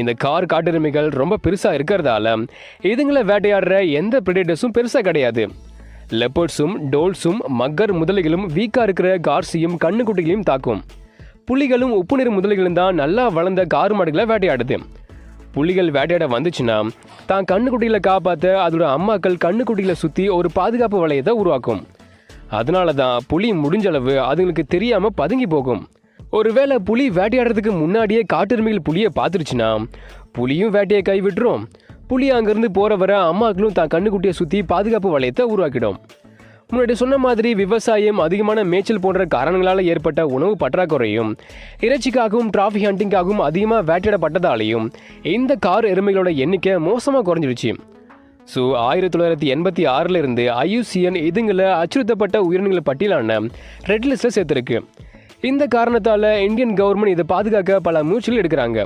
இந்த கார் காட்டெருமைகள் ரொம்ப பெருசாக இருக்கிறதால இதுங்களை வேட்டையாடுற எந்த பிரிடேட்டர்ஸும் பெருசாக கிடையாது. லெப்பர்ட்ஸும் டோல்ஸும் மக்கர் முதலைகளும் வீக்காக இருக்கிற கார்ஸையும் கண்ணுக்குட்டிகளையும் தாக்கும். புலிகளும் உப்பு நீர் முதலைகளும் தான் நல்லா வளர்ந்த கார் மாடுகளை வேட்டையாடுது. புலிகள் வேட்டையாட வந்துச்சுன்னா தான் கண்ணுக்குட்டிகளை காப்பாற்ற அதோட அம்மாக்கள் கண்ணுக்குட்டிகளை சுற்றி ஒரு பாதுகாப்பு வளையத்தை உருவாக்கும். அதனால தான் புலி முடிஞ்ச அளவு அதுங்களுக்கு தெரியாமல் பதுங்கி போகும். ஒருவேளை புலி வேட்டையாடுறதுக்கு முன்னாடியே காட்டெருமைகள் புலியை பார்த்துருச்சுன்னா புலியும் வேட்டையை கைவிட்டுரும். புலி அங்கேருந்து போகிற வர அம்மாக்களும் தான் கண்ணுக்குட்டியை சுற்றி பாதுகாப்பு வளையத்தை உருவாக்கிடும். முன்னாடி சொன்ன மாதிரி விவசாயம் அதிகமான மேய்ச்சல் போன்ற காரணங்களால் ஏற்பட்ட உணவு பற்றாக்குறையும் இறைச்சிக்காகவும் டிராஃபிக் ஹண்டிங்காகவும் அதிகமாக வேட்டையிடப்பட்டதாலேயும் இந்த கார் எருமைகளோட எண்ணிக்கை மோசமாக குறைஞ்சிருச்சு ஸோ ஆயிரத்தி தொள்ளாயிரத்தி எண்பத்தி ஆறிலிருந்து ஐயூசிஎன் இதுங்களை அச்சுறுத்தப்பட்ட உயிரினங்கள் பட்டியலான ரெட் லிஸ்ட்டில் சேர்த்துருக்கு. இந்த காரணத்தால் இந்தியன் கவர்மெண்ட் இதை பாதுகாக்க பல முயற்சிகள் எடுக்கிறாங்க.